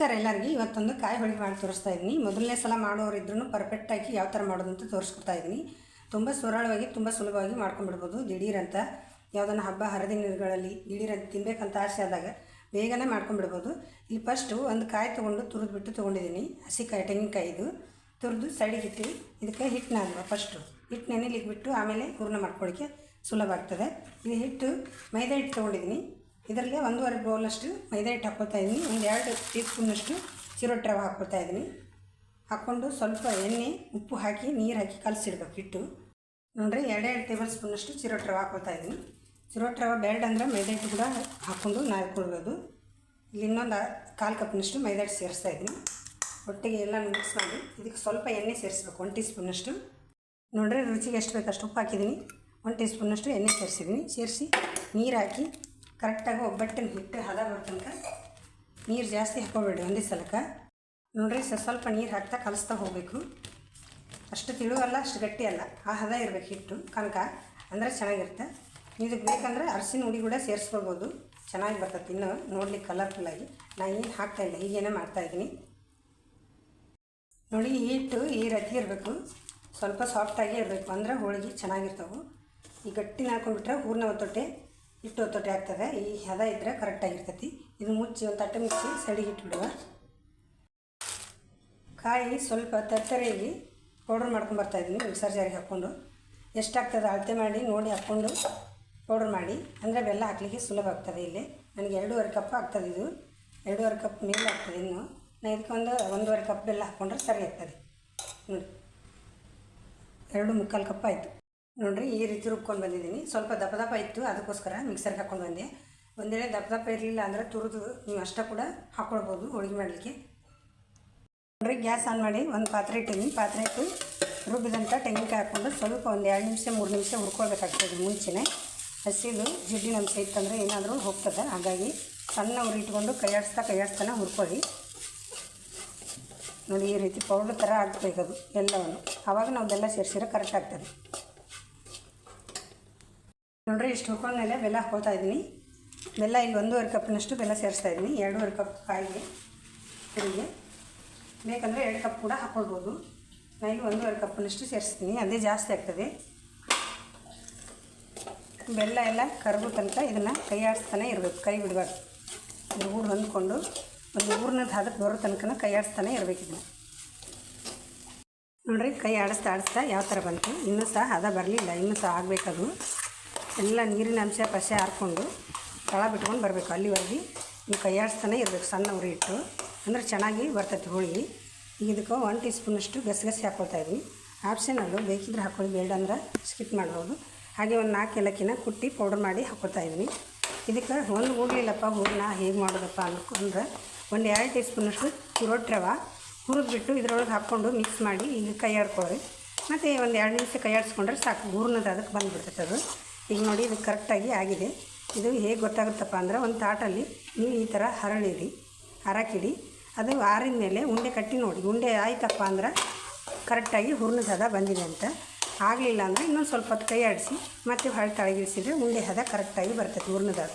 Sir, ಎಲ್ಲರಿಗೂ ಇವತ್ತೊಂದು ಕಾಯಿ ಹೋಳಿಗೆ ಮಾಡಿ ತೋರಿಸ್ತಾ ಇದ್ದೀನಿ. ಮೊದಲನೇ ಸಲ ಮಾಡೋರು ಇದ್ರೂ ಪರ್ಫೆಕ್ಟಾಗಿ ಯಾವ ಥರ ಮಾಡೋದು ಅಂತ ತೋರಿಸ್ಕೊಡ್ತಾ ಇದ್ದೀನಿ. ತುಂಬ ಸರಳವಾಗಿ, ತುಂಬ ಸುಲಭವಾಗಿ ಮಾಡ್ಕೊಂಡ್ಬಿಡ್ಬೋದು. ದಿಢೀರಂತ ಯಾವುದನ್ನು ಹಬ್ಬ, ಹರಿದಿನಗಳಲ್ಲಿ ದಿಢೀರಂತ ತಿನ್ನಬೇಕಂತ ಆಸೆ ಆದಾಗ ಬೇಗನೆ ಮಾಡ್ಕೊಂಡ್ಬಿಡ್ಬೋದು. ಇಲ್ಲಿ ಫಸ್ಟು ಒಂದು ಕಾಯಿ ತೊಗೊಂಡು ತುರಿದು ಬಿಟ್ಟು ತೊಗೊಂಡಿದ್ದೀನಿ. ಹಸಿಕಾಯಿ, ತೆಂಗಿನಕಾಯಿ ಇದು. ತುರಿದು ಸೈಡಿಗೆ ಇಟ್ಟು ಇದಕ್ಕೆ ಹಿಟ್ಟು ಅಲ್ವಾ ಫಸ್ಟು ಹಿಟ್ಟು ನೆನೆಲಿಕ್ಕೆ ಬಿಟ್ಟು ಆಮೇಲೆ ಹೂರ್ಣ ಮಾಡ್ಕೊಳ್ಳಿಕ್ಕೆ ಸುಲಭ ಆಗ್ತದೆ. ಇದು ಹಿಟ್ಟು ಮೈದಾ ಹಿಟ್ಟು ತೊಗೊಂಡಿದ್ದೀನಿ. ಇದರಲ್ಲಿ ಒಂದೂವರೆ ಬೌಲಷ್ಟು ಮೈದಾ ಹಿಟ್ಟು ಹಾಕ್ಕೊಳ್ತಾ ಇದ್ದೀನಿ. ಒಂದು ಎರಡು ಟೀ ಸ್ಪೂನಷ್ಟು ಚಿರೋಟಿ ರವೆ ಹಾಕ್ಕೊಳ್ತಾ ಇದ್ದೀನಿ. ಹಾಕ್ಕೊಂಡು ಸ್ವಲ್ಪ ಎಣ್ಣೆ, ಉಪ್ಪು ಹಾಕಿ, ನೀರು ಹಾಕಿ ಕಲಸಿಡ್ಬೇಕು ಹಿಟ್ಟು. ನೋಡಿರಿ, ಎರಡೆರಡು ಟೇಬಲ್ ಸ್ಪೂನಷ್ಟು ಚಿರೋಟಿ ರವೆ ಹಾಕ್ಕೊಳ್ತಾ ಇದ್ದೀನಿ. ಚಿರೋಟಿ ರವೆ ಬೇಡ ಅಂದರೆ ಮೈದಾ ಹಿಟ್ಟು ಕೂಡ ಹಾಕ್ಕೊಂಡು ನಾದ್ಕೊಳ್ಬೋದು. ಇಲ್ಲಿ ಇನ್ನೊಂದು ಕಾಲು ಕಪ್ನಷ್ಟು ಮೈದಾ ಹಿಟ್ಟು ಸೇರಿಸ್ತಾ ಇದ್ದೀನಿ. ಒಟ್ಟಿಗೆ ಎಲ್ಲ ಮಿಕ್ಸ್ ಮಾಡಿ ಇದಕ್ಕೆ ಸ್ವಲ್ಪ ಎಣ್ಣೆ ಸೇರಿಸ್ಬೇಕು ಒನ್ ಟೀ ಸ್ಪೂನಷ್ಟು ನೋಡ್ರಿ, ರುಚಿಗೆ ಎಷ್ಟು ಬೇಕು ಅಷ್ಟು ಉಪ್ಪು ಹಾಕಿದ್ದೀನಿ. ಒನ್ ಟೀ ಸ್ಪೂನಷ್ಟು ಎಣ್ಣೆ ಸೇರಿಸಿದ್ದೀನಿ. ಸೇರಿಸಿ ನೀರು ಹಾಕಿ ಕರೆಕ್ಟಾಗಿ ಒಬ್ಬಟ್ಟಿನ ಹಿಟ್ಟು ಹದ ಬರೋ ತನಕ ನೀರು ಜಾಸ್ತಿ ಹಾಕೋಬೇಡಿ ಒಂದೇ ಸಲಕ್ಕೆ. ನೋಡ್ರಿ ಸ್ವಲ್ಪ ನೀರು ಹಾಕ್ತಾ ಕಲಿಸ್ತಾ ಹೋಗಬೇಕು. ಅಷ್ಟು ತಿಳುವಲ್ಲ, ಅಷ್ಟು ಗಟ್ಟಿ ಅಲ್ಲ. ಆ ಹದ ಇರಬೇಕು ಹಿಟ್ಟು, ಕನಕ. ಅಂದರೆ ಚೆನ್ನಾಗಿರುತ್ತೆ. ಇದಕ್ಕೆ ಬೇಕಂದರೆ ಅರಸಿನ ಹುಡಿ ಕೂಡ ಸೇರಿಸ್ಕೊಳ್ಬೋದು. ಚೆನ್ನಾಗಿ ಬರ್ತದೆ ಇನ್ನು ನೋಡ್ಲಿಕ್ಕೆ ಕಲರ್ಫುಲ್ಲಾಗಿ ನಾನು ಏನು ಹಾಕ್ತಾಯಿಲ್ಲ ಮಾಡ್ತಾ ಮಾಡ್ತಾಯಿದ್ದೀನಿ ನೋಡಿ ಹಿಟ್ಟು ಈ ರೀತಿ ಇರಬೇಕು. ಸ್ವಲ್ಪ ಸಾಫ್ಟಾಗಿ ಇರಬೇಕು. ಅಂದರೆ ಹೋಳಿಗೆ ಚೆನ್ನಾಗಿರ್ತವೆ. ಈ ಗಟ್ಟಿನ ಹಾಕೊಂಡ್ಬಿಟ್ರೆ ಹೂರ್ಣ ಒತ್ತೊಟ್ಟೆ ಹಿಟ್ಟು ತೊಟ್ಟಿ ಆಗ್ತದೆ. ಈ ಹದ ಇದ್ದರೆ ಕರೆಕ್ಟಾಗಿರ್ತೈತಿ ಇದು ಮುಚ್ಚಿ ಒಂದು ತಟ್ಟೆ ಮುಚ್ಚಿ ಸಡಿಗೆ ಇಟ್ಬಿಡುವ. ಕಾಯಿ ಸ್ವಲ್ಪ ತರ್ತರಿಯಲ್ಲಿ ಪೌಡ್ರ್ ಮಾಡ್ಕೊಂಡು ಇದ್ದೀನಿ. ಮಿಕ್ಸರ್ ಜಾರಿಗೆ ಹಾಕ್ಕೊಂಡು. ಎಷ್ಟಾಗ್ತದೆ ಅಳತೆ ಮಾಡಿ ನೋಡಿ ಹಾಕ್ಕೊಂಡು ಪೌಡ್ರ್ ಮಾಡಿ. ಅಂದರೆ ಬೆಲ್ಲ ಹಾಕಲಿಕ್ಕೆ ಸುಲಭ ಆಗ್ತದೆ ಇಲ್ಲಿ. ನನಗೆ ಎರಡೂವರೆ ಕಪ್ ಆಗ್ತದೆ ಇದು. ಎರಡೂವರೆ ಕಪ್ ಮೇಲೆ ಆಗ್ತದೆ ಇನ್ನು. ನಾನು ಇದಕ್ಕೆ ಒಂದು ಒಂದೂವರೆ ಕಪ್ ಬೆಲ್ಲ ಹಾಕ್ಕೊಂಡ್ರೆ ಸರಿ ಆಗ್ತದೆ. ನೋಡಿ. ಎರಡು ಮುಕ್ಕಾಲು ಕಪ್ ಆಯಿತು. ನೋಡಿರಿ ಈ ರೀತಿ ರುಬ್ಕೊಂಡು ಬಂದಿದ್ದೀನಿ. ಸ್ವಲ್ಪ ದಪ್ಪ ದಪ್ಪ ಇತ್ತು, ಅದಕ್ಕೋಸ್ಕರ ಮಿಕ್ಸರ್ಗೆ ಹಾಕ್ಕೊಂಡು ಬಂದೆ. ಒಂದೇಳೆ ದಪ್ಪ ದಪ್ಪ ಇರಲಿಲ್ಲ ಅಂದರೆ ತುರಿದು ನೀವು ಅಷ್ಟ ಕೂಡ ಹಾಕ್ಕೊಳ್ಬೋದು ಹೋಳಿಗೆ ಮಾಡಲಿಕ್ಕೆ. ನೋಡಿರಿ ಗ್ಯಾಸ್ ಆನ್ ಮಾಡಿ ಒಂದು ಪಾತ್ರೆ ಇಟ್ಟೀನಿ ಪಾತ್ರೆ ಇಟ್ಟು ರುಬ್ಬಿದಂಥ ತೆಂಗಿನಕಾಯಿ ಹಾಕ್ಕೊಂಡು ಸ್ವಲ್ಪ ಒಂದು ಎರಡು ನಿಮಿಷ, ಮೂರು ನಿಮಿಷ ಹುರ್ಕೊಳ್ಬೇಕಾಗ್ತದೆ ಮುಂಚೆನೇ. ಹಸಿದು ಜಿಡ್ಡಿನ ಅಂಶ ಇತ್ತಂದರೆ ಏನಾದರೂ ಹೋಗ್ತದೆ. ಹಾಗಾಗಿ ಸಣ್ಣ ಉರಿ ಇಟ್ಕೊಂಡು ಕೈಯಾಡಿಸ್ತಾ ಕೈಯಾಡಿಸ್ತಾನೆ ಹುರ್ಕೊಳ್ಳಿ. ನೋಡಿ ಈ ರೀತಿ ಪೌಡ್ರ್ ಥರ ಅದು ಎಲ್ಲವನ್ನು. ಆವಾಗ ನಾವು ಬೆಲ್ಲ ಸೇರಿಸಿದ್ರೆ ಕರೆಕ್ಟ್ ಆಗ್ತದೆ. ನೋಡ್ರಿ, ಇಷ್ಟು ಹುರ್ಕೊಂಡ್ಮೇಲೆ ಬೆಲ್ಲ ಹಾಕೋತಾ ಇದ್ದೀನಿ. ಬೆಲ್ಲ ಇಲ್ಲಿ ಒಂದೂವರೆ ಕಪ್ನಷ್ಟು ಬೆಲ್ಲ ಸೇರಿಸ್ತಾ ಇದ್ದೀನಿ. ಎರಡೂವರೆ ಕಪ್ ಕಾಯಿಗೆ, ಕುರಿಗೆ. ಬೇಕಂದರೆ ಎರಡು ಕಪ್ ಕೂಡ ಹಾಕ್ಕೊಳ್ಬೋದು ನಾನು ಇಲ್ಲಿ ಒಂದೂವರೆ ಕಪ್ನಷ್ಟು ಸೇರಿಸ್ತೀನಿ. ಅದೇ ಜಾಸ್ತಿ ಆಗ್ತದೆ. ಬೆಲ್ಲ ಎಲ್ಲ ಕರಗೋ ತನಕ ಇದನ್ನು ಕೈ ಆಡಿಸ್ತಾನೆ ಇರಬೇಕು. ಕೈ ಬಿಡಬಾರ್ದು. ಇದು ಊರು ಹೊಂದ್ಕೊಂಡು, ಒಂದು ಊರ್ನದ್ದು ಹದಕ್ಕೆ ಬರೋ ತನಕ ಕೈ ಆಡಿಸ್ತಾನೆ ಇರಬೇಕು ಇದನ್ನು. ನೋಡ್ರಿ, ಕೈ ಆಡಿಸ್ತಾ ಆಡಿಸ್ತಾ ಯಾವ ಥರ ಬಂತು. ಇನ್ನೂ ಸಹ ಹದ ಬರಲಿಲ್ಲ. ಇನ್ನೂ ಸಹ ಆಗಬೇಕದು. ಎಲ್ಲ ನೀರಿನ ಅಂಶ ಪಸೆ ಹಾರ್ಕೊಂಡು ತಳ ಬಿಟ್ಕೊಂಡು ಬರಬೇಕು. ಅಲ್ಲಿವರೆಗೆ ನೀವು ಕೈ ಆಡಿಸ್ತಾನೆ ಇರಬೇಕು, ಸಣ್ಣ ಉರಿ ಇಟ್ಟು ಅಂದರೆ ಚೆನ್ನಾಗಿ ಬರ್ತೈತಿ ಹೋಳಿಗೆ ಈಗ ಇದಕ್ಕೆ ಒನ್ ಟೀ ಸ್ಪೂನಷ್ಟು ಗಸಗಸೆ ಹಾಕ್ಕೊಳ್ತಾ ಇದ್ವಿ ಆಪ್ಷನಲ್ಲು ಬೇಕಿದ್ರೆ ಹಾಕ್ಕೊಳ್ಳಿ ಬೇಡ ಅಂದ್ರೆ ಸ್ಕಿಪ್ ಮಾಡ್ಬೋದು. ಹಾಗೆ ಒಂದು ನಾಲ್ಕು ಏಲಕ್ಕಿನ ಕುಟ್ಟಿ ಪೌಡ್ರ್ ಮಾಡಿ ಹಾಕ್ಕೊಳ್ತಾ ಇದ್ವಿ ಇದಕ್ಕೆ ಒಂದು ಹೋಗಲಿಲ್ಲಪ್ಪ ಹೂರ್ನ ಹೇಗೆ ಮಾಡೋದಪ್ಪ ಅಂದ್ರೆ ಒಂದು ಎರಡು ಟೀ ಸ್ಪೂನಷ್ಟು ರವೆ ಹುರಿದ್ಬಿಟ್ಟು ಇದರೊಳಗೆ ಹಾಕ್ಕೊಂಡು ಮಿಕ್ಸ್ ಮಾಡಿ ಈಗ ಕೈ ಆಡ್ಕೊಳ್ಳಿ ಮತ್ತು ಒಂದು ಎರಡು ನಿಮಿಷ ಕೈ ಆಡಿಸ್ಕೊಂಡ್ರೆ ಸಾಕು, ಹೂರ್ಣದ ಅದಕ್ಕೆ ಬಂದುಬಿಡ್ತೈತೆ ಅದು. ಈಗ ನೋಡಿ ಇದು ಕರೆಕ್ಟಾಗಿ ಆಗಿದೆ. ಇದು ಹೇಗೆ ಗೊತ್ತಾಗುತ್ತಪ್ಪ ಅಂದ್ರೆ ಒಂದು ತಾಟಲ್ಲಿ ನೀವು ಈ ಥರ ಹರಳಿರಿ, ಹರಕಿಡಿ. ಅದು ಆರಿದ ಮೇಲೆ ಉಂಡೆ ಕಟ್ಟಿ ನೋಡಿ. ಉಂಡೆ ಆಯ್ತಪ್ಪ ಅಂದ್ರೆ ಕರೆಕ್ಟಾಗಿ ಹೂರ್ಣದ ಹದ ಬಂದಿದೆ ಅಂತ. ಆಗಲಿಲ್ಲ ಅಂದರೆ ಇನ್ನೊಂದು ಸ್ವಲ್ಪ ಹೊತ್ತು ಕೈ ಆಡಿಸಿ, ಮತ್ತೆ ಹೊಳೆ ತಳಗಿಳಿಸಿದ್ರೆ ಉಂಡೆ ಹದ ಕರೆಕ್ಟಾಗಿ ಬರ್ತೈತೆ ಹೂರ್ಣದ ಹದ.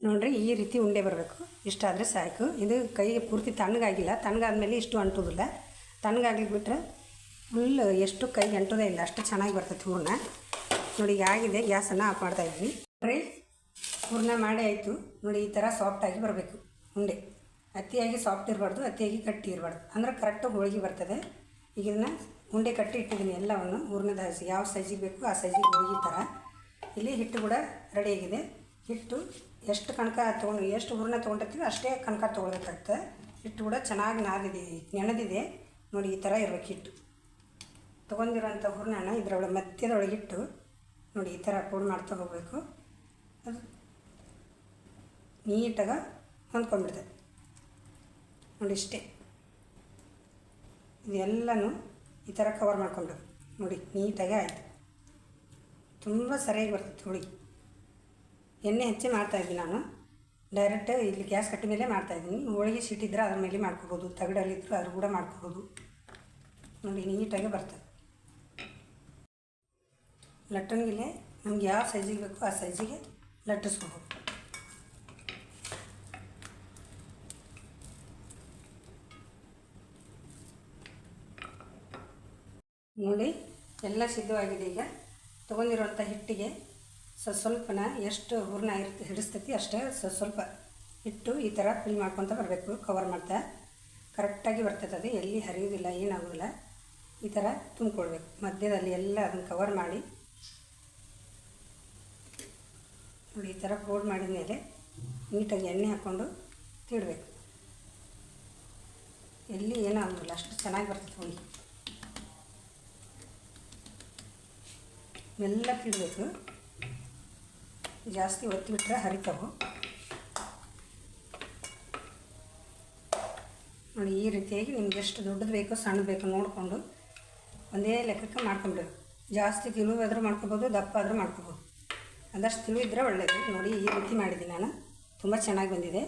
ನೋಡಿರಿ, ಈ ರೀತಿ ಉಂಡೆ ಬರಬೇಕು. ಇಷ್ಟಾದರೆ ಸಾಕು. ಇದು ಕೈಗೆ ಪೂರ್ತಿ ತಣ್ಣಗಾಗಿಲ್ಲ. ತಣ್ಣಗಾದ್ಮೇಲೆ ಇಷ್ಟು ಅಂಟೋದಿಲ್ಲ. ತಣ್ಣಗಾಗ್ಲಿಕ್ಕೆ ಬಿಟ್ಟರೆ ಫುಲ್ ಎಷ್ಟು ಕೈಗೆ ಅಂಟೋದೇ ಇಲ್ಲ. ಅಷ್ಟು ಚೆನ್ನಾಗಿ ಬರ್ತೈತೆ ಹೂರ್ಣ. ನೋಡಿ ಆಗಿದೆ, ಗ್ಯಾಸನ್ನು ಆಫ್ ಮಾಡ್ತಾ ಇದ್ವಿ ನೋಡಿರಿ ಹೂರ್ಣ ಮಾಡಿ ಆಯಿತು. ನೋಡಿ, ಈ ಥರ ಸಾಫ್ಟಾಗಿ ಬರಬೇಕು ಉಂಡೆ. ಅತಿಯಾಗಿ ಸಾಫ್ಟ್ ಇರಬಾರ್ದು, ಅತಿಯಾಗಿ ಕಟ್ಟಿ ಇರಬಾರ್ದು. ಅಂದ್ರೆ ಕರೆಕ್ಟಾಗಿ ಹೋಳಿಗೆ ಬರ್ತದೆ. ಈಗ ಇದನ್ನು ಉಂಡೆ ಕಟ್ಟಿ ಇಟ್ಟಿದ್ದೀನಿ ಎಲ್ಲವನ್ನು ಹೂರ್ಣದ ಹಸಿ. ಯಾವ ಸೈಜಿಗೆ ಬೇಕು ಆ ಸೈಜಿಗೆ ಹೋಳಿಗೆ ಥರ ಇಲ್ಲಿ ಹಿಟ್ಟು ಕೂಡ ರೆಡಿಯಾಗಿದೆ ಹಿಟ್ಟು ಎಷ್ಟು ಕಣಕ ತೊಗೊಂಡು, ಎಷ್ಟು ಹೂರ್ಣ ತೊಗೊಂಡಿರ್ತೀವಿ ಅಷ್ಟೇ ಕಣಕ ತೊಗೊಳ್ಬೇಕಾಗ್ತದೆ ಹಿಟ್ಟು ಕೂಡ ಚೆನ್ನಾಗಿ ನಾದಿದೆ ನೆನೆದಿದೆ ನೋಡಿ, ಈ ಥರ ಇರಬೇಕು ಹಿಟ್ಟು. ತೊಗೊಂಡಿರೋಂಥ ಹೂರ್ಣನ ಇದರೊಳಗೆ ಮಧ್ಯದೊಳಗೆ ಇಟ್ಟು ನೋಡಿ, ಈ ಥರ ಕೂಡ ಮಾಡ್ತಾ ಹೋಗಬೇಕು. ಅದು ನೀಟಾಗಿ ಹೊಂದ್ಕೊಂಡ್ಬಿಡ್ತದೆ ನೋಡಿ ಇಷ್ಟೇ. ಇದೆಲ್ಲನೂ ಈ ಥರ ಕವರ್ ಮಾಡ್ಕೊಂಡು. ನೋಡಿ, ನೀಟಾಗಿ ಆಯಿತು. ತುಂಬ ಸರಿಯಾಗಿ ಬರ್ತದೆ ಹುಳಿ ಎಣ್ಣೆ ಹೆಚ್ಚಿ ಮಾಡ್ತಾಯಿದ್ದೀನಿ ನಾನು. ಡೈರೆಕ್ಟ್ ಇಲ್ಲಿ ಗ್ಯಾಸ್ ಕಟ್ಟಿ ಮೇಲೆ ಮಾಡ್ತಾಯಿದ್ದೀನಿ ಹೋಳಿಗೆ ಸಿಟ್ಟಿದ್ರೆ ಅದ್ರ ಮೇಲೆ ಮಾಡ್ಕೋಬೋದು. ತಗಡಲ್ಲಿದ್ದರೂ ಅದ್ರ ಕೂಡ ಮಾಡ್ಕೋಬೋದು. ನೋಡಿ, ನೀಟಾಗಿ ಬರ್ತದೆ ಲಟ್ಟಣಿಗೆಲೆ ನಮ್ಗೆ ಯಾವ ಸೈಜಿಗೆ ಬೇಕೋ ಆ ಸೈಜಿಗೆ ಲಟ್ಟಿಸ್ಕೋಬೇಕು ನೋಡಿ, ಎಲ್ಲ ಸಿದ್ಧವಾಗಿದೆ ಈಗ. ತೊಗೊಂಡಿರುವಂಥ ಹಿಟ್ಟಿಗೆ ಸೊ, ಸ್ವಲ್ಪನ ಎಷ್ಟು ಹೂರ್ಣ ಇರ್ತ ಹಿಡಿಸ್ತೈತಿ ಅಷ್ಟೇ ಸ್ವಲ್ಪ ಹಿಟ್ಟು ಈ ಥರ ಫಿಲ್ ಮಾಡ್ಕೊತ ಬರಬೇಕು ಕವರ್ ಮಾಡ್ತಾ. ಕರೆಕ್ಟಾಗಿ ಬರ್ತೈತೆ ಅದು. ಎಲ್ಲಿ ಹರಿಯೋದಿಲ್ಲ, ಏನಾಗೋದಿಲ್ಲ. ಈ ಥರ ತುಂಬಿಕೊಳ್ಬೇಕು ಮಧ್ಯದಲ್ಲಿ ಎಲ್ಲ ಅದನ್ನು ಕವರ್ ಮಾಡಿ ನೋಡಿ, ಈ ಥರ ಫೋಲ್ಡ್ ಮಾಡಿದ ಮೇಲೆ ನೀಟಾಗಿ ಎಣ್ಣೆ ಹಾಕ್ಕೊಂಡು ತಿಡಬೇಕು ಎಲ್ಲಿ ಏನೂ ಅಷ್ಟು ಚೆನ್ನಾಗಿ ಬರ್ತದೆ ಹೋಳಿ ಮೆಲ್ಲ ತಿಡಬೇಕು ಜಾಸ್ತಿ ಒತ್ತಿ ಬಿಟ್ಟರೆ ಹರಿತಾವು. ನೋಡಿ, ಈ ರೀತಿಯಾಗಿ ನಿಮ್ಗೆ ಎಷ್ಟು ದೊಡ್ಡದು ಬೇಕೋ ಸಣ್ಣ ಬೇಕೋ ನೋಡಿಕೊಂಡು ಒಂದೇ ಲೆಕ್ಕಕ್ಕೆ ಮಾಡ್ಕೊಂಬಿಡೋದು ಜಾಸ್ತಿ ತಿಳುವಾದರೂ ಮಾಡ್ಕೊಬೋದು ದಪ್ಪ ಆದರೂ ಮಾಡ್ಕೊಬೋದು. ಅದಷ್ಟು ತಿಳು ಇದ್ದರೆ ಒಳ್ಳೆಯದು ನೋಡಿ, ಈ ರೀತಿ ಮಾಡಿದ್ದೀನಿ ನಾನು. ತುಂಬ ಚೆನ್ನಾಗಿ ಬಂದಿದೆ.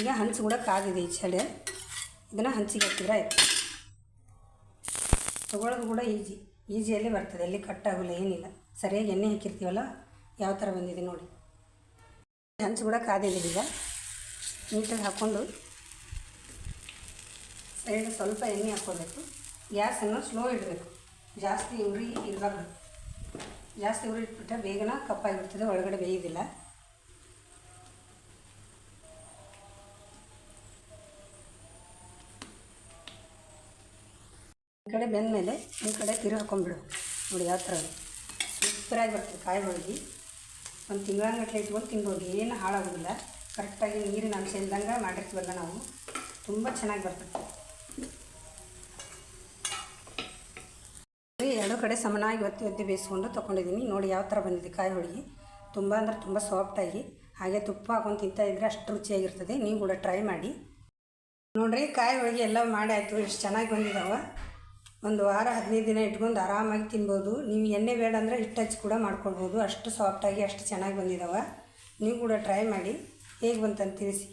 ಈಗ ಹಂಚು ಕೂಡ ಕಾದಿದೆ ಈ ಚಳಿ ಇದನ್ನು ಹಂಚಿಗೆ ಹಾಕಿದ್ರೆ ಆಯಿತು. ಕೂಡ ಈಜಿ. ಈಜಿಯಲ್ಲಿ ಬರ್ತದೆ. ಎಲ್ಲಿ ಕಟ್ಟಾಗಲ್ಲ ಏನಿಲ್ಲ. ಸರಿಯಾಗಿ ಎಣ್ಣೆ ಹಾಕಿರ್ತೀವಲ್ಲ, ಯಾವ ಥರ ಬಂದಿದೆ ನೋಡಿ. ಹಂಚು ಕೂಡ ಕಾದಿದೆ ಈಗ. ನೀಟಾಗಿ ಹಾಕ್ಕೊಂಡು ಸೈಡ್ ಸ್ವಲ್ಪ ಎಣ್ಣೆ ಹಾಕ್ಕೋಬೇಕು ಗ್ಯಾಸನ್ನು ಸ್ಲೋ ಇಡಬೇಕು. ಜಾಸ್ತಿ ಉರಿ ಇರಬಾರ್ದು ಜಾಸ್ತಿ ಉರಿ ಇಟ್ಬಿಟ್ರೆ ಬೇಗನ ಕಪ್ಪಾಗಿಬಿಡ್ತದೆ, ಒಳಗಡೆ ಬೇಯೋದಿಲ್ಲ ಈ ಕಡೆ ಬೆಂದ ಮೇಲೆ ಈ ಕಡೆ ತಿರು ಹಾಕೊಂಡ್ಬಿಡು ನೋಡಿ ಯಾವ ಥರ ಸೂಪರಾಗಿ ಬರ್ತದೆ ಕಾಯಿ ಹೋಳಿಗೆ ಒಂದು ತಿಂಗಳಂಗಟ್ಲೆ ಇಟ್ಕೊಂಡು ತಿನ್ಬೋದು. ಏನು ಹಾಳಾಗೋದಿಲ್ಲ. ಕರೆಕ್ಟಾಗಿ ನೀರಿನ ಅಂಶ ಇಲ್ದಂಗೆ ಮಾಡಿರ್ತೀವಲ್ಲ ನಾವು. ತುಂಬ ಚೆನ್ನಾಗಿ ಬರ್ತದೆ. ಎರಡು ಕಡೆ ಸಮನಾಗಿ ಒತ್ತಿ ಒತ್ತಿ ಬೇಯಿಸ್ಕೊಂಡು ತೊಗೊಂಡಿದ್ದೀನಿ. ನೋಡಿ ಯಾವ ಥರ ಬಂದಿದೆ ಕಾಯಿ ಹೋಳಿಗೆ. ತುಂಬ ಅಂದರೆ ತುಂಬ ಸಾಫ್ಟಾಗಿ ಹಾಗೆ ತುಪ್ಪ ಹಾಕೊಂಡು ತಿಂತಾ ಇದ್ದರೆ ಅಷ್ಟು ರುಚಿಯಾಗಿರ್ತದೆ. ನೀವು ಕೂಡ ಟ್ರೈ ಮಾಡಿ. ನೋಡಿರಿ, ಕಾಯಿ ಹೋಳಿಗೆ ಎಲ್ಲ ಮಾಡಿ ಆಯಿತು ಎಷ್ಟು ಚೆನ್ನಾಗಿ ಬಂದಿದ್ದಾವೆ ಒಂದು ವಾರ ಹದಿನೈದು ದಿನ ಇಟ್ಕೊಂಡು ಆರಾಮಾಗಿ ತಿನ್ಬೋದು. ನೀವು ಎಣ್ಣೆ ಬೇಡ ಅಂದರೆ ಹಿಟ್ಟು ಹಚ್ಚಿ ಕೂಡ ಮಾಡ್ಕೊಳ್ಬೋದು. ಅಷ್ಟು ಸಾಫ್ಟಾಗಿ ಅಷ್ಟು ಚೆನ್ನಾಗಿ ಬಂದಿದ್ದಾವೆ ನೀವು ಕೂಡ ಟ್ರೈ ಮಾಡಿ. ಹೇಗೆ ಬಂತಂತ ತಿಳಿಸಿ.